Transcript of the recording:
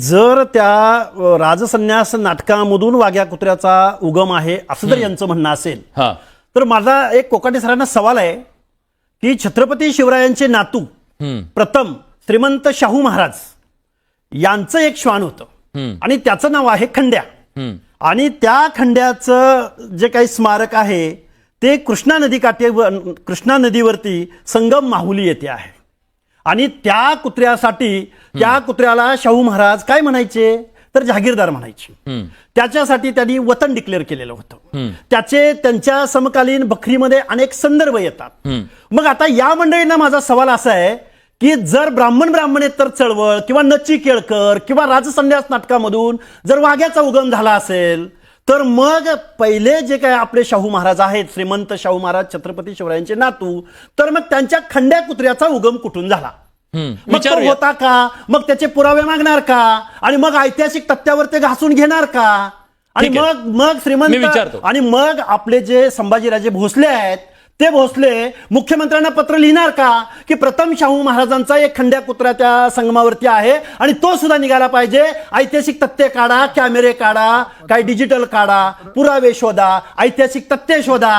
जर त्या राजसन्यास नाटकामधून वाघ्या कुत्र्याचा उगम आहे असं जर यांचं म्हणणं असेल तर माझा एक कोकाटे सरांना सवाल आहे की छत्रपती शिवरायांचे नातू प्रथम श्रीमंत शाहू महाराज यांचं एक श्वान होतं. आणि त्याचं नाव आहे खंड्या. आणि त्या खंड्याचं जे काही स्मारक आहे ते कृष्णा नदी काठी कृष्णा नदीवरती संगम माहुली येथे आहे. आणि त्या कुत्र्यासाठी त्या कुत्र्याला शाहू महाराज काय म्हणायचे तर जहागीरदार म्हणायचे. त्याच्यासाठी त्यांनी वतन डिक्लेअर केलेलं होतं. त्याचे त्यांच्या समकालीन बखरीमध्ये अनेक संदर्भ येतात. मग आता या मंडळींना माझा सवाल असा आहे की जर ब्राह्मण ब्राह्मणेतर चळवळ किंवा नची केळकर किंवा राजसन्यास नाटकामधून जर वाघ्याचा उगम झाला असेल तर मग पहिले जे काय आपले शाहू महाराज आहेत श्रीमंत शाहू महाराज छत्रपती शिवरायांचे नातू तर मग त्यांच्या खंड्या कुत्र्याचा उगम कुठून झाला. मग तो. होता का मग त्याचे पुरावे मागणार का आणि मग ऐतिहासिक तथ्यावर ते घासून घेणार का आणि. मग मग श्रीमंत विचारतो. आणि मग आपले जे संभाजीराजे भोसले आहेत ते भोसले मुख्यमंत्र्यांना पत्र लिहिणार का? की प्रथम शाहू महाराजांचा एक खंड्या कुत्रा त्या संगमावरती आहे आणि तो सुद्धा निघाला पाहिजे. ऐतिहासिक तथ्य काढा कॅमेरे काढा काय डिजिटल काढा पुरावे शोधा ऐतिहासिक तथ्य शोधा.